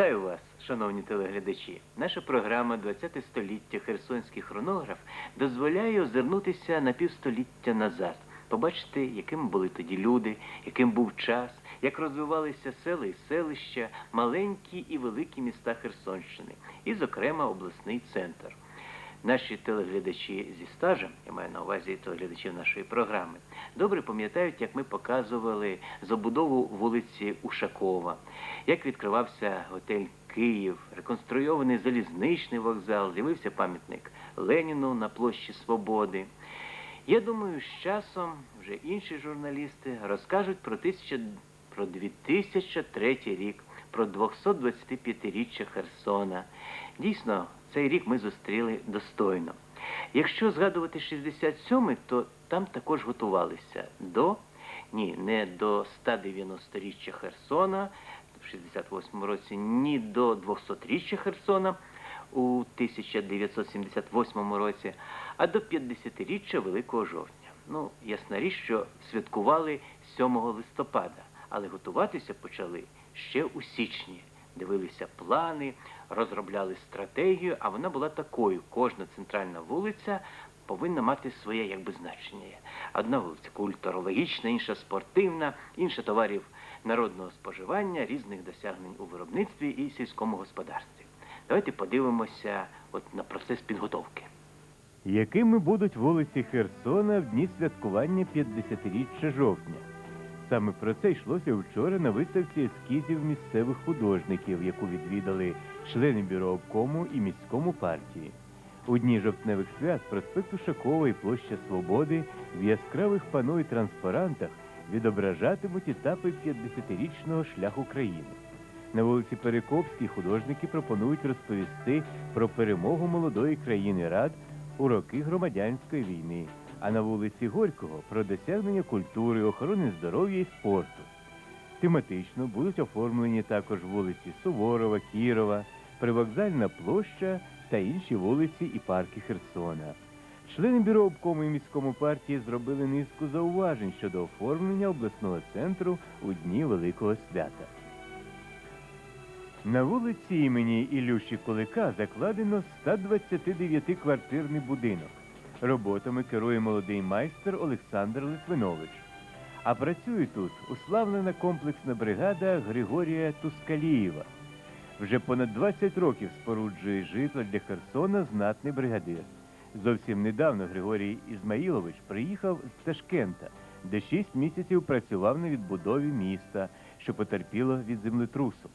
Вітаю вас, шановні телеглядачі. Наша програма «20 століття Херсонський хронограф дозволяє озирнутися на півстоліття назад, побачити, якими були тоді люди, яким був час, як розвивалися села і селища, маленькі і великі міста Херсонщини, і, зокрема, обласний центр. Наші телеглядачі зі стажем, я маю на увазі телеглядачів нашої програми, добре пам'ятають, як ми показували забудову вулиці Ушакова, як відкривався готель Київ, реконструйований залізничний вокзал, з'явився пам'ятник Леніну на площі Свободи. Я думаю, з часом вже інші журналісти розкажуть про, тисяча, про 2003 рік, про 225-річчя Херсона. Дійсно, цей рік ми зустріли достойно. Якщо згадувати 67-й, то там також готувалися до, ні, не до 190-річчя Херсона в 68-му році, ні до 200-річчя Херсона у 1978 році, а до 50-річчя Великого жовтня. Ну, ясна річ, що святкували 7 листопада, але готуватися почали ще у січні. Дивилися плани, розробляли стратегію, а вона була такою. Кожна центральна вулиця повинна мати своє якби значення. Одна вулиця культурологічна, інша спортивна, інша товарів народного споживання, різних досягнень у виробництві і сільському господарстві. Давайте подивимося от на процес підготовки. Якими будуть вулиці Херсона в дні святкування 50-річчя жовтня? Саме про це йшлося вчора на виставці ескізів місцевих художників, яку відвідали члени бюро обкому і міському партії. У дні жовтневих свят проспект Ушакова і площа Свободи в яскравих пано і транспарантах відображатимуть етапи 50-річного шляху країни. На вулиці Перекопській художники пропонують розповісти про перемогу молодої країни Рад у роки громадянської війни, а на вулиці Горького про досягнення культури, охорони здоров'я і спорту. Тематично будуть оформлені також вулиці Суворова, Кірова, Привокзальна площа та інші вулиці і парки Херсона. Члени бюро обкому і міському партії зробили низку зауважень щодо оформлення обласного центру у дні Великого свята. На вулиці імені Ілюші Кулика закладено 129-квартирний будинок. Роботами керує молодий майстер Олександр Литвинович. А працює тут уславлена комплексна бригада Григорія Тускалієва. Вже понад 20 років споруджує житло для Херсона знатний бригадир. Зовсім недавно Григорій Ізмаїлович приїхав з Ташкента, де 6 місяців працював на відбудові міста, що потерпіло від землетрусу.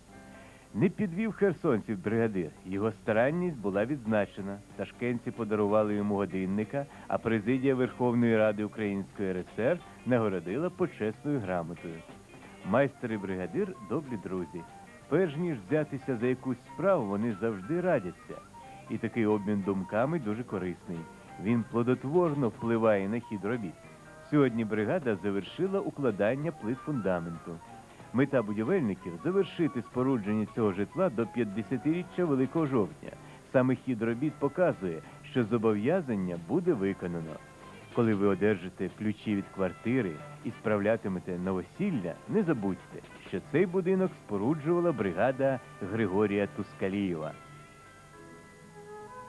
Не підвів херсонців бригадир. Його старанність була відзначена. Ташкентці подарували йому годинника, а президія Верховної Ради Української РСР нагородила почесною грамотою. Майстер і бригадир добрі друзі. Перш ніж взятися за якусь справу, вони завжди радяться. І такий обмін думками дуже корисний. Він плодотворно впливає на хід робіт. Сьогодні бригада завершила укладання плит фундаменту. Мета будівельників завершити спорудження цього житла до 50-річчя Великого жовтня. Саме хід робіт показує, що зобов'язання буде виконано. Коли ви одержите ключі від квартири і справлятимете новосілля, не забудьте, що цей будинок споруджувала бригада Григорія Тускалієва.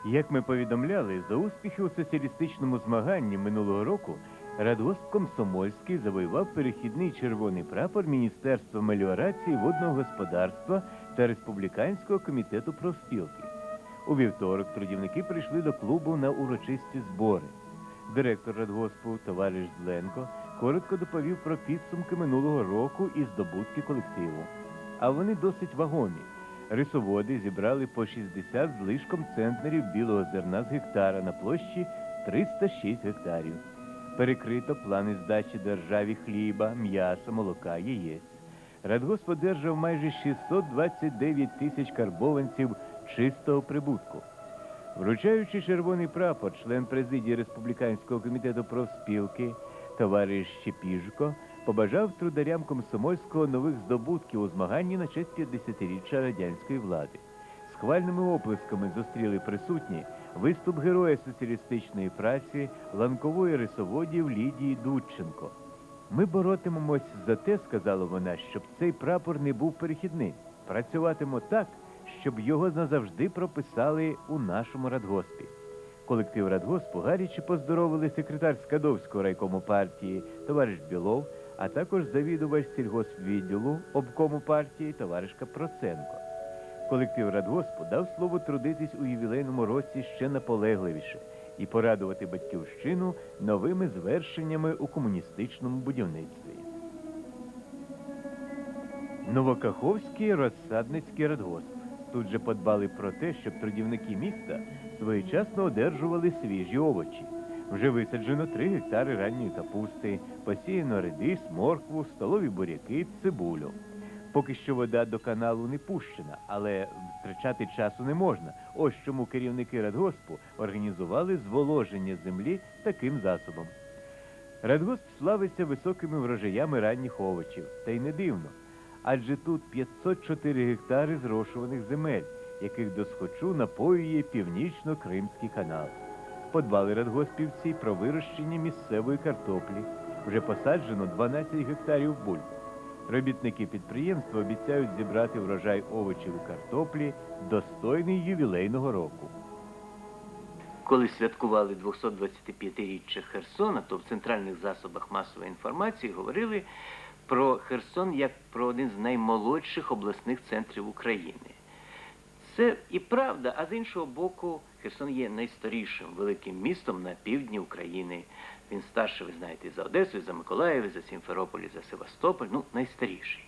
Як ми повідомляли, за успіхи у соціалістичному змаганні минулого року Радгосп Комсомольський завоював перехідний червоний прапор Міністерства меліорації водного господарства та Республіканського комітету профспілки. У вівторок трудівники прийшли до клубу на урочисті збори. Директор Радгоспу товариш Зленко коротко доповів про підсумки минулого року і здобутки колективу. А вони досить вагомі. Рисоводи зібрали по 60 з лишком центнерів білого зерна з гектара на площі 306 гектарів. Перекрито плани здачі державі хліба, м'яса, молока, яєць. Радгосп одержав майже 629 тисяч карбованців чистого прибутку. Вручаючи червоний прапор, член президії Республіканського комітету профспілки товариш Щепіжко побажав трударям комсомольського нових здобутків у змаганні на честь 50-річчя радянської влади. Схвальними оплесками зустріли присутні виступ героя соціалістичної праці ланкової рисоводів Лідії Дудченко. Ми боротимемось за те, сказала вона, щоб цей прапор не був перехідним. працюватимо так, щоб його назавжди прописали у нашому радгоспі. Колектив радгоспу гаряче поздоровили секретар Скадовського райкому партії товариш Білов, а також завідувач сільгоспвідділу обкому партії товаришка Проценко. Колектив радгоспу дав слово трудитись у ювілейному році ще наполегливіше і порадувати батьківщину новими звершеннями у комуністичному будівництві. Новокаховський розсадницький радгосп. Тут же подбали про те, щоб трудівники міста своєчасно одержували свіжі овочі. Вже висаджено 3 гектари ранньої капусти, посіяно редис, моркву, столові буряки, цибулю. Поки що вода до каналу не пущена, але втрачати часу не можна. Ось чому керівники радгоспу організували зволоження землі таким засобом. Радгосп славиться високими врожаями ранніх овочів, та й не дивно. Адже тут 504 гектари зрошуваних земель, яких досхочу напоює північно-кримський канал. Подбали радгоспівці про вирощення місцевої картоплі. Вже посаджено 12 гектарів бульб. Робітники підприємства обіцяють зібрати врожай овочів і картоплі, достойний ювілейного року. Коли святкували 225-річчя Херсона, то в центральних засобах масової інформації говорили про Херсон як про один з наймолодших обласних центрів України. Це і правда, а з іншого боку, Херсон є найстарішим великим містом на півдні України. Він старший, ви знаєте, за Одесу, за Миколаїв, і за Сімферополь, за Севастополь, ну, найстаріший.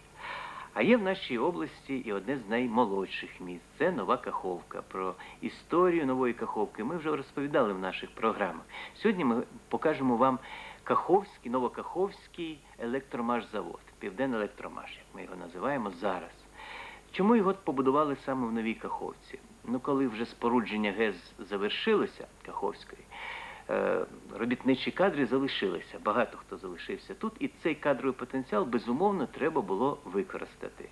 А є в нашій області і одне з наймолодших міст це Нова Каховка. Про історію нової Каховки ми вже розповідали в наших програмах. Сьогодні ми покажемо вам Каховський, Новокаховський електромашзавод, Південний електромаш, як ми його називаємо зараз. Чому його побудували саме в Новій Каховці? Ну, коли вже спорудження ГЕС завершилося Каховської, робітничі кадри залишилися. Багато хто залишився тут, і цей кадровий потенціал безумовно треба було використати.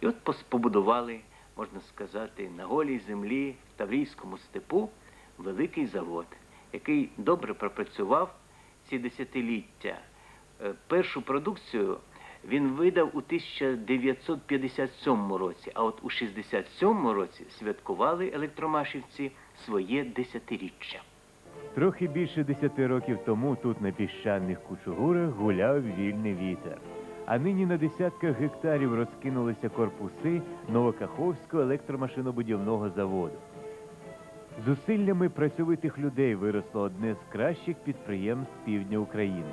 І от побудували, можна сказати, на голій землі в Таврійському степу великий завод, який добре пропрацював ці десятиліття. Е, Першу продукцію він видав у 1957 році, а от у 67 році святкували електромашівці своє десятиріччя. Трохи більше десяти років тому тут на піщаних кучугурах гуляв вільний вітер. А нині на десятках гектарів розкинулися корпуси Новокаховського електромашинобудівного заводу. Зусиллями працьовитих людей виросло одне з кращих підприємств півдня України.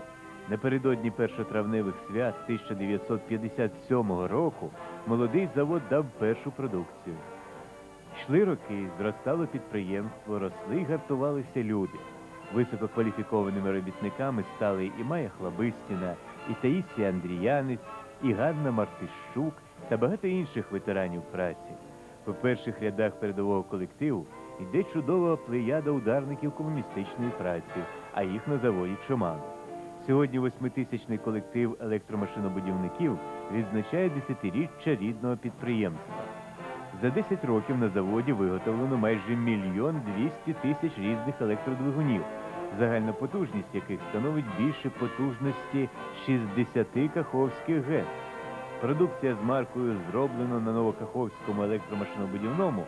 Напередодні першотравневих свят 1957 року молодий завод дав першу продукцію. Йшли роки, зростало підприємство, росли й гартувалися люди. Висококваліфікованими робітниками стали і Майя Хлабистіна, і Таїсія Андріянець, і Ганна Мартищук та багато інших ветеранів праці. У перших рядах передового колективу йде чудова плеяда ударників комуністичної праці, а їх на заводі чимало. Сьогодні восьмитисячний колектив електромашинобудівників відзначає десятиріччя рідного підприємства. За 10 років на заводі виготовлено майже мільйон двісті тисяч різних електродвигунів, загальна потужність яких становить більше потужності 60 каховських ГЕС. Продукція з маркою зроблено на Новокаховському електромашинобудівному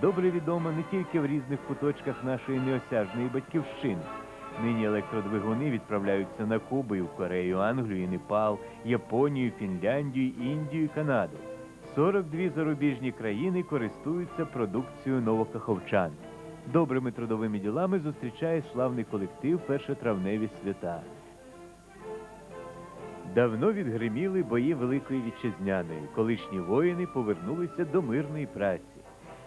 добре відома не тільки в різних куточках нашої неосяжної батьківщини. Нині електродвигуни відправляються на Кубу і в Корею, Англію, і Непал, Японію, Фінляндію, Індію, і Канаду. 42 зарубіжні країни користуються продукцією новокаховчан. Добрими трудовими ділами зустрічає славний колектив першотравневі свята. Давно відгриміли бої Великої Вітчизняної. Колишні воїни повернулися до мирної праці.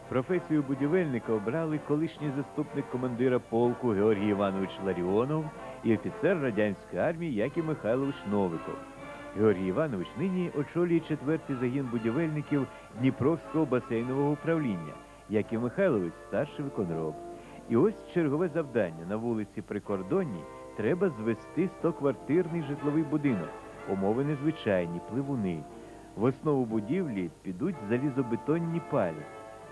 Професію будівельника обрали колишній заступник командира полку Георгій Іванович Ларіонов і офіцер радянської армії Яків Михайлович Новиков. Георгій Іванович нині очолює четвертий загін будівельників Дніпровського басейнового управління. Яків Михайлович старший виконроб. І ось чергове завдання на вулиці Прикордонній треба звести 100-квартирний житловий будинок. Умови незвичайні, пливуни. В основу будівлі підуть залізобетонні палі.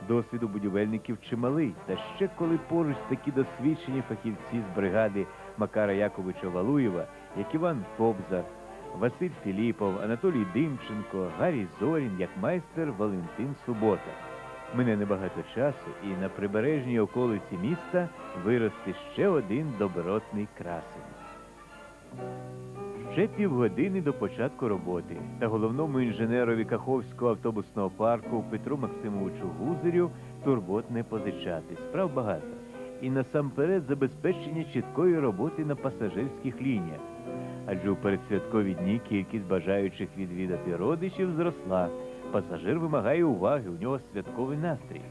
Досвід у будівельників чималий, та ще коли поруч такі досвідчені фахівці з бригади Макара Яковича Валуєва, як Іван Кобзар, Василь Філіпов, Анатолій Димченко, Гаррій Зорін, як майстер Валентин Субота. Мине небагато часу, і на прибережній околиці міста виросте ще один добротний красень. Ще півгодини до початку роботи, та головному інженерові Каховського автобусного парку Петру Максимовичу Гузарю турбот не позичати. Справ багато. І насамперед забезпечення чіткої роботи на пасажирських лініях. Адже у передсвяткові дні кількість бажаючих відвідати родичів зросла. Пасажир вимагає уваги, у нього святковий настрій.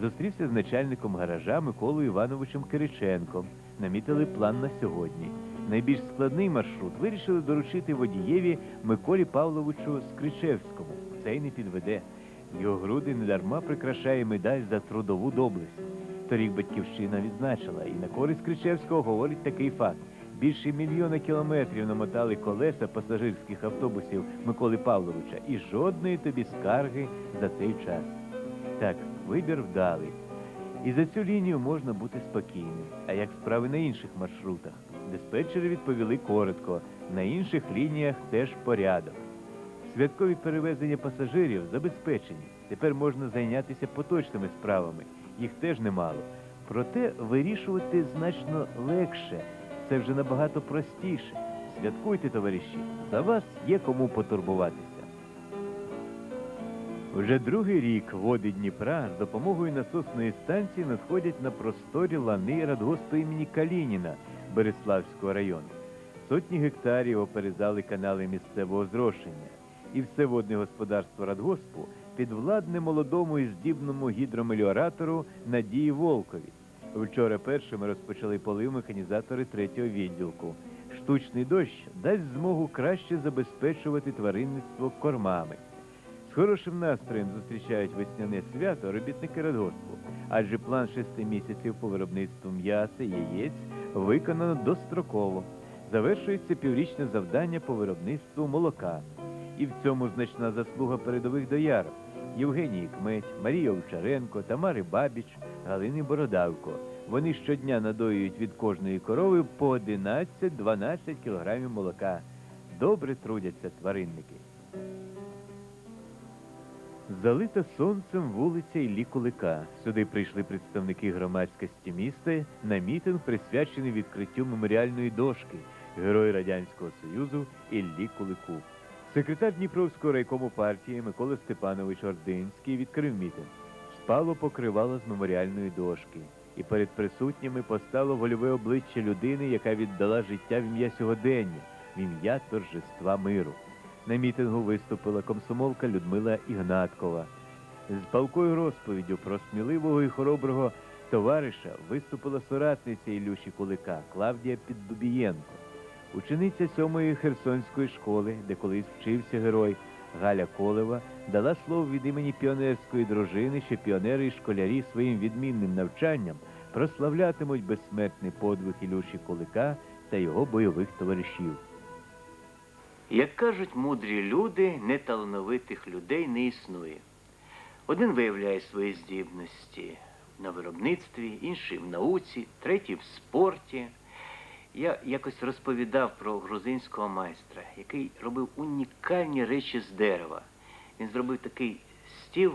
Зустрівся з начальником гаража Миколою Івановичем Кириченком. Намітили план на сьогодні. Найбільш складний маршрут вирішили доручити водієві Миколі Павловичу Скричевському. Цей не підведе. Його груди недарма прикрашає медаль за трудову доблесть. Торік батьківщина відзначила, і на користь Кричевського говорить такий факт. Більше мільйона кілометрів намотали колеса пасажирських автобусів Миколи Павловича і жодної тобі скарги за цей час. Так, вибір вдалий. І за цю лінію можна бути спокійним. А як справи на інших маршрутах? Диспетчери відповіли коротко. На інших лініях теж порядок. Святкові перевезення пасажирів забезпечені. Тепер можна зайнятися поточними справами. Їх теж немало. Проте вирішувати значно легше. Це вже набагато простіше. Святкуйте, товариші. За вас є кому потурбуватися. Вже другий рік води Дніпра з допомогою насосної станції надходять на просторі лани радгоспу імені Калініна Береславського району. Сотні гектарів оперезали канали місцевого зрошення. І все водне господарство радгоспу підвладне молодому і здібному гідромеліоратору Надії Волкові. Вчора першими розпочали полив механізатори третього відділку. Штучний дощ дасть змогу краще забезпечувати тваринництво кормами. З хорошим настроєм зустрічають весняне свято робітники радгоспу, адже план шести місяців по виробництву м'яса, і яєць виконано достроково. Завершується піврічне завдання по виробництву молока. І в цьому значна заслуга передових доярок Євгенії Кметь, Марії Овчаренко, Тамари Бабіч, Галини Бородавко. Вони щодня надоюють від кожної корови по 11-12 кілограмів молока. Добре трудяться тваринники. Залита сонцем вулиця Іллі Кулика. Сюди прийшли представники громадськості міста на мітинг, присвячений відкриттю меморіальної дошки Герой Радянського Союзу Іллі Кулику. Секретар Дніпровського райкому партії Микола Степанович Ординський відкрив мітинг. Спало покривало з меморіальної дошки, і перед присутніми постало вольове обличчя людини, яка віддала життя в ім'я сьогодення, в ім'я торжества миру. На мітингу виступила комсомолка Людмила Ігнаткова. З палкою розповіддю про сміливого і хороброго товариша виступила соратниця Ілюші Кулика Клавдія Піддубієнко. Учениця сьомої Херсонської школи, де колись вчився герой Галя Колева, дала слово від імені піонерської дружини, що піонери і школярі своїм відмінним навчанням прославлятимуть безсмертний подвиг Ілюші Кулика та його бойових товаришів. Як кажуть мудрі люди, неталановитих людей не існує. Один виявляє свої здібності на виробництві, інший в науці, третій в спорті. Я якось розповідав про грузинського майстра, який робив унікальні речі з дерева. Він зробив такий стіл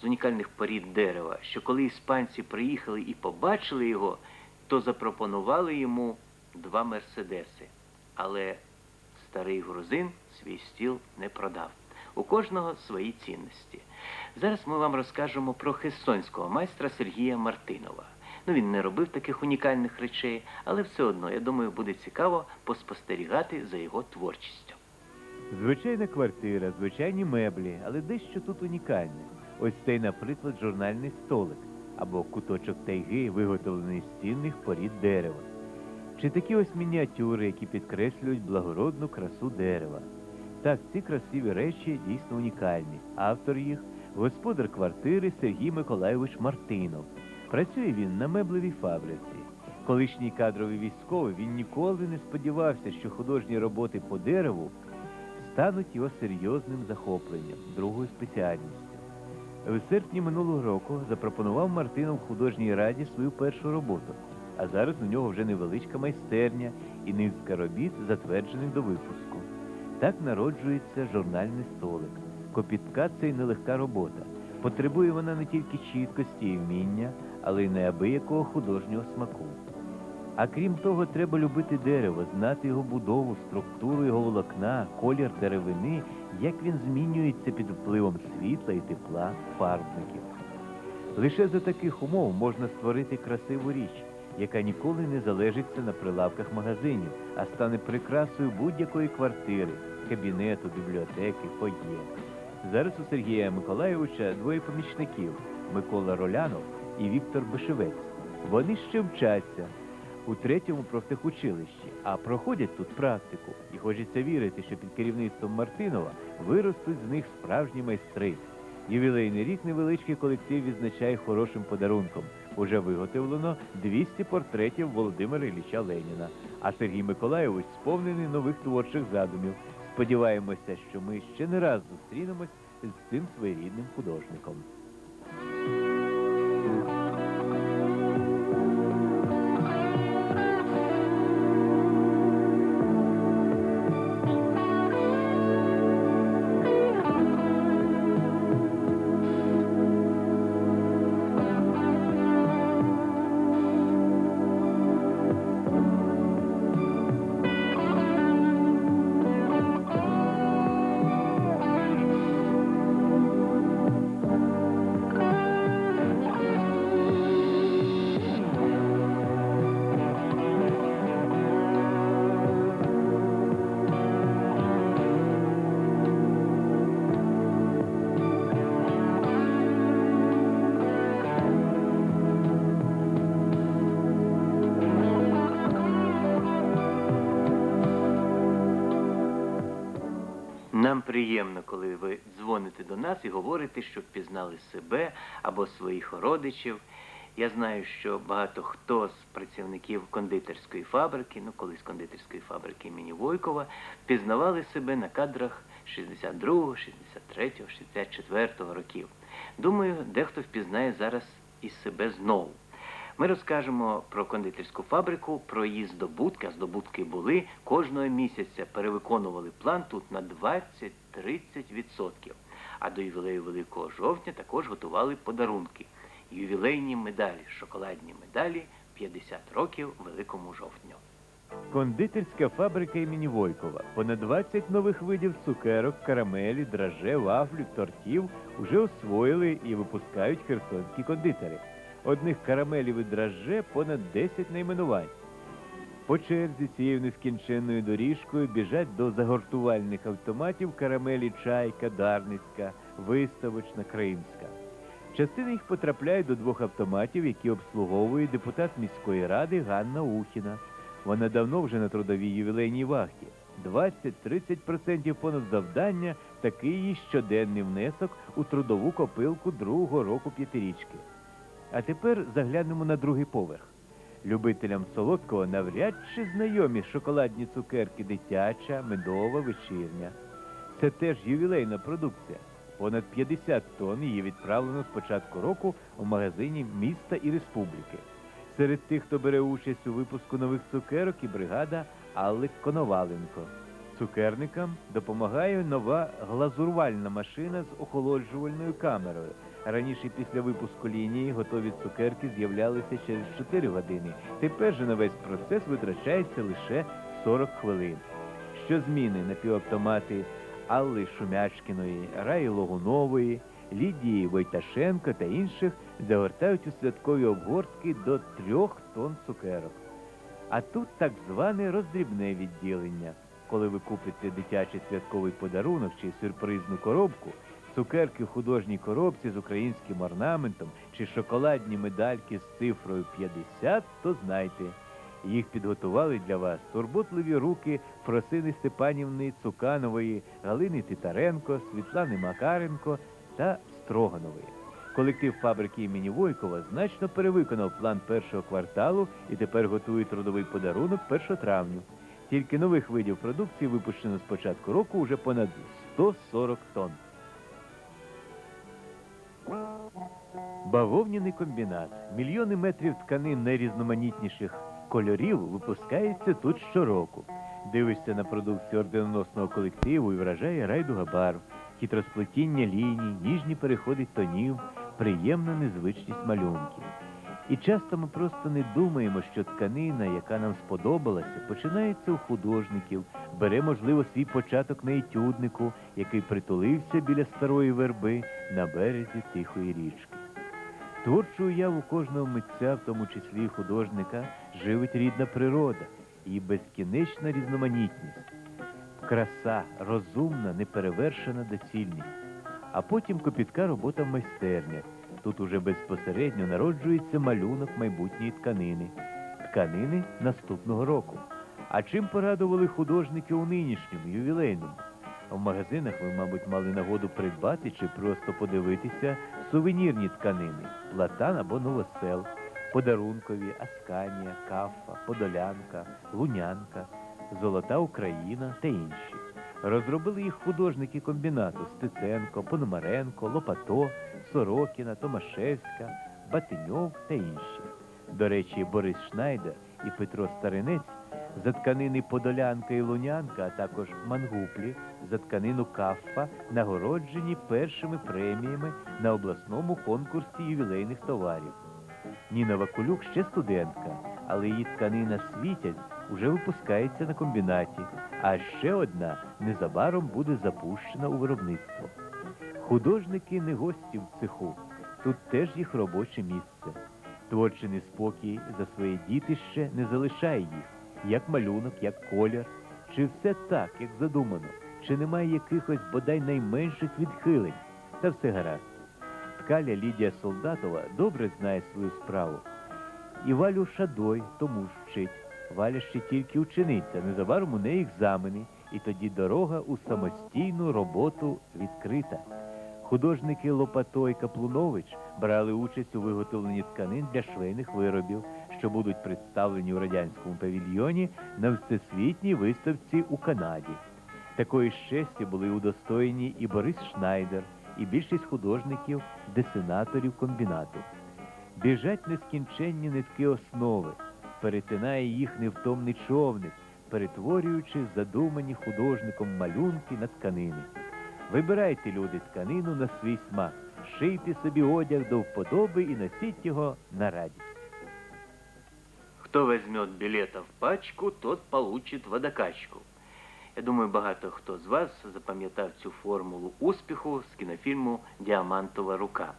з унікальних порід дерева, що коли іспанці приїхали і побачили його, то запропонували йому два мерседеси. Але старий грузин свій стіл не продав. У кожного свої цінності. Зараз ми вам розкажемо про херсонського майстра Сергія Мартинова. Ну, він не робив таких унікальних речей, але все одно, я думаю, буде цікаво поспостерігати за його творчістю. Звичайна квартира, звичайні меблі, але дещо тут унікальне. Ось цей, наприклад, журнальний столик або куточок тайги, виготовлений з цінних порід дерева. Чи такі ось мініатюри, які підкреслюють благородну красу дерева. Так, ці красиві речі дійсно унікальні. Автор їх господар квартири Сергій Миколайович Мартинов. Працює він на меблевій фабриці. Колишній кадровий військовий він ніколи не сподівався, що художні роботи по дереву стануть його серйозним захопленням, другою спеціальністю. В серпні минулого року запропонував Мартинов художній раді свою першу роботу, а зараз у нього вже невеличка майстерня і низка робіт, затверджених до випуску. Так народжується журнальний столик. Копітка це й нелегка робота. Потребує вона не тільки чіткості і вміння, але й неабиякого художнього смаку. А крім того, треба любити дерево, знати його будову, структуру його волокна, колір деревини, як він змінюється під впливом світла і тепла фарбників. Лише за таких умов можна створити красиву річ, яка ніколи не залежиться на прилавках магазинів, а стане прикрасою будь-якої квартири, кабінету, бібліотеки, фоє. Зараз у Сергія Миколайовича двоє помічників Микола Ролянов і Віктор Бишевець. Вони ще вчаться у третьому профтехучилищі, а проходять тут практику. І хочеться вірити, що під керівництвом Мартинова виростуть з них справжні майстри. Ювілейний рік невеличкий колектив відзначає хорошим подарунком. Уже виготовлено 200 портретів Володимира Ілліча Леніна. А Сергій Миколайович сповнений нових творчих задумів. Сподіваємося, що ми ще не раз зустрінемось з цим своєрідним художником. Приємно, коли ви дзвоните до нас і говорите, що впізнали себе або своїх родичів. Я знаю, що багато хто з працівників кондитерської фабрики, ну колись кондитерської фабрики імені Войкова, впізнавали себе на кадрах 62, 63, 64 років. Думаю, дехто впізнає зараз і себе знову. Ми розкажемо про кондитерську фабрику, про її здобутки, а здобутки були кожного місяця перевиконували план тут на 20-30%. А до ювілею Великого жовтня також готували подарунки. Ювілейні медалі, шоколадні медалі 50 років Великому жовтню. Кондитерська фабрика імені Войкова. Понад 20 нових видів цукерок, карамелі, драже, вафлів, тортів уже освоїли і випускають херсонські кондитери. Одних карамелів і драже понад 10 найменувань. По черзі цією нескінченною доріжкою біжать до загортувальних автоматів карамелі Чайка, Дарницька, Виставочна, Кримська. Частина їх потрапляє до двох автоматів, які обслуговує депутат міської ради Ганна Ухіна. Вона давно вже на трудовій ювілейній вахті. 20-30% понад завдання такий її щоденний внесок у трудову копилку другого року п'ятирічки. А тепер заглянемо на другий поверх. Любителям солодкого навряд чи знайомі шоколадні цукерки дитяча, медова, вечірня. Це теж ювілейна продукція. Понад 50 тонн її відправлено з початку року у магазині міста і республіки. Серед тих, хто бере участь у випуску нових цукерок, і бригада Алли Коноваленко. Цукерникам допомагає нова глазурвальна машина з охолоджувальною камерою. Раніше після випуску лінії готові цукерки з'являлися через 4 години. Тепер же на весь процес витрачається лише 40 хвилин. Щозміни напівавтомати Алли Шумячкіної, Раї Логунової, Лідії Войташенко та інших загортають у святкові обгортки до трьох тонн цукерок. А тут так зване роздрібне відділення. Коли ви купите дитячий святковий подарунок чи сюрпризну коробку, цукерки в художній коробці з українським орнаментом чи шоколадні медальки з цифрою 50, то знайте, їх підготували для вас турботливі руки Фросини Степанівни Цуканової, Галини Титаренко, Світлани Макаренко та Строганової. Колектив фабрики імені Войкова значно перевиконав план першого кварталу і тепер готує трудовий подарунок 1 травню. Тільки нових видів продукції випущено з початку року уже понад 140 тонн. Бавовняний комбінат. Мільйони метрів тканин найрізноманітніших кольорів випускається тут щороку. Дивишся на продукцію орденоносного колективу і вражає райдуга барв, хитросплетіння ліній, ніжні переходи тонів, приємна незвичність малюнків. І часто ми просто не думаємо, що тканина, яка нам сподобалася, починається у художників, бере, можливо, свій початок на етюднику, який притулився біля старої верби на березі тихої річки. Творчу уяву кожного митця, в тому числі і художника, живить рідна природа, її безкінечна різноманітність, краса, розумна, неперевершена доцільність, а потім копітка робота в майстернях. Тут уже безпосередньо народжується малюнок майбутньої тканини, тканини наступного року. А чим порадували художники у нинішньому ювілейному? В магазинах ви, мабуть, мали нагоду придбати чи просто подивитися сувенірні тканини платан або новосел, подарункові, асканія, кафа, подолянка, лунянка, золота Україна та інші. Розробили їх художники комбінату Стеценко, Пономаренко, Лопато, Сорокіна, Томашевська, Батиньов та інші. До речі, Борис Шнайдер і Петро Старинець за тканини Подолянка і Лунянка, а також Мангуплі за тканину Каффа нагороджені першими преміями на обласному конкурсі ювілейних товарів. Ніна Вакулюк ще студентка, але її тканина світять уже випускається на комбінаті, а ще одна незабаром буде запущена у виробництво. Художники не гості в цеху, тут теж їх робоче місце. Творчий неспокій за своє дітище не залишає їх, як малюнок, як колір. Чи все так, як задумано, чи немає якихось бодай найменших відхилень, та все гаразд. Ткаля Лідія Солдатова добре знає свою справу. І Валю Шадой тому ж вчить. Валя ще тільки учениця, незабаром у неї екзамени, і тоді дорога у самостійну роботу відкрита. Художники Лопато і Каплунович брали участь у виготовленні тканин для швейних виробів, що будуть представлені у радянському павільйоні на всесвітній виставці у Канаді. Такої щастя були удостоєні і Борис Шнайдер, і більшість художників, десенаторів комбінату. Біжать нескінченні нитки основи, перетинає їх невтомний човник, перетворюючи задумані художником малюнки на тканини. Вибирайте, люди, тканину на свій смак, шийте собі одяг до вподоби і носіть його на радість. Хто візьме білета в пачку, тот получить водокачку. Я думаю, багато хто з вас запам'ятав цю формулу успіху з кінофільму Діамантова рука.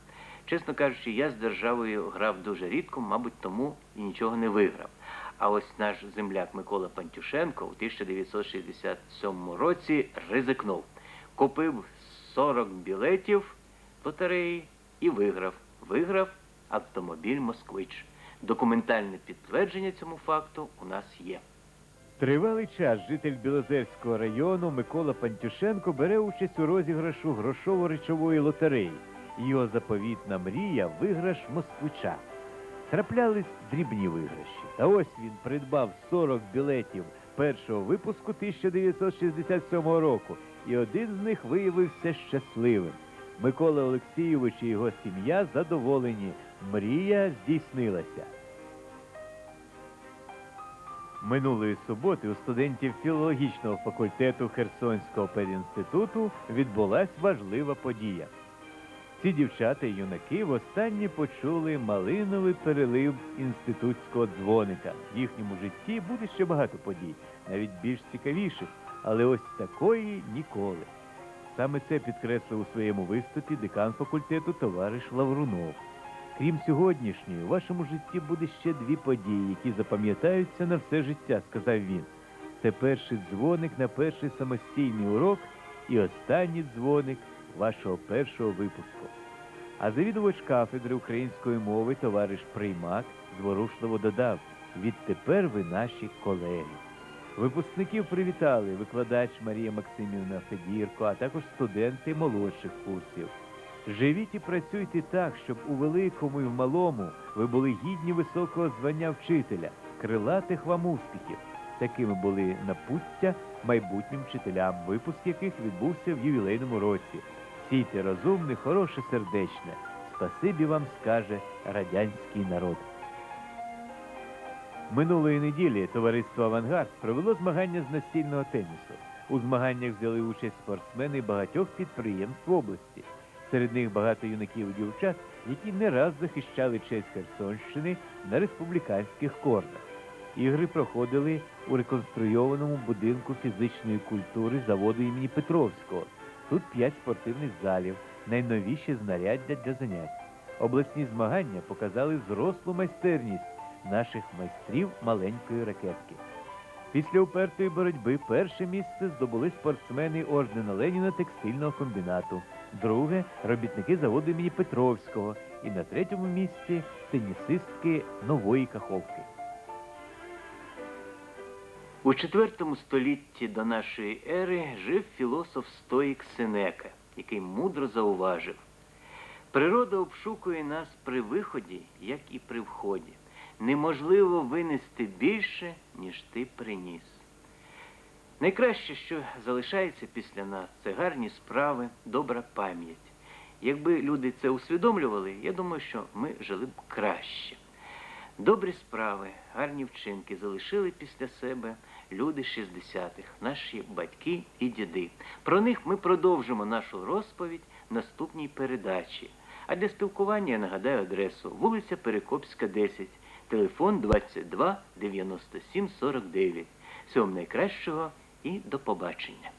Чесно кажучи, я з державою грав дуже рідко, мабуть, тому і нічого не виграв. А ось наш земляк Микола Пантюшенко у 1967 році ризикнув. Купив 40 білетів лотереї і виграв. Виграв автомобіль Москвич. Документальне підтвердження цьому факту у нас є. Тривалий час житель Білозерського району Микола Пантюшенко бере участь у розіграшу грошово-речової лотереї. Його заповітна мрія виграш москвича. Траплялись дрібні виграші. Та ось він придбав 40 білетів першого випуску 1967 року, і один з них виявився щасливим. Микола Олексійович і його сім'я задоволені. Мрія здійснилася. Минулої суботи у студентів філологічного факультету Херсонського педінституту відбулась важлива подія. Ці дівчата і юнаки востаннє почули малиновий перелив інститутського дзвоника. В їхньому житті буде ще багато подій, навіть більш цікавіших, але ось такої ніколи. Саме це підкреслив у своєму виступі декан факультету товариш Лаврунов. Крім сьогоднішньої, у вашому житті буде ще дві події, які запам'ятаються на все життя, сказав він. Це перший дзвоник на перший самостійний урок і останній дзвоник вашого першого випуску. А завідувач кафедри української мови товариш Приймак зворушливо додав: відтепер ви наші колеги. Випускників привітали викладач Марія Максимівна Федірко, а також студенти молодших курсів. Живіть і працюйте так, щоб у великому і в малому ви були гідні високого звання вчителя, крилатих вам успіхів. Такими були напуття майбутнім вчителям, випуск яких відбувся в ювілейному році. Сійте розумне, хороше сердечне. Спасибі вам скаже радянський народ. Минулої неділі товариство Авангард провело змагання з настільного тенісу. У змаганнях взяли участь спортсмени багатьох підприємств області. Серед них багато юнаків і дівчат, які не раз захищали честь Херсонщини на республіканських кордах. Ігри проходили у реконструйованому будинку фізичної культури заводу імені Петровського. Тут п'ять спортивних залів, найновіші знаряддя для занять. Обласні змагання показали зрослу майстерність наших майстрів маленької ракетки. Після упертої боротьби перше місце здобули спортсмени ордена Леніна текстильного комбінату, друге робітники заводу імені Петровського і на третьому місці тенісистки нової каховки. У IV столітті до нашої ери жив філософ Стоїк Сенека, який мудро зауважив: природа обшукує нас при виході, як і при вході. Неможливо винести більше, ніж ти приніс. Найкраще, що залишається після нас, це гарні справи, добра пам'ять. Якби люди це усвідомлювали, я думаю, що ми жили б краще. Добрі справи, гарні вчинки залишили після себе люди 60-х, наші батьки і діди. Про них ми продовжимо нашу розповідь в наступній передачі. А для спілкування я нагадаю адресу вулиця Перекопська, 10, телефон 22 97 49. Всього найкращого і до побачення.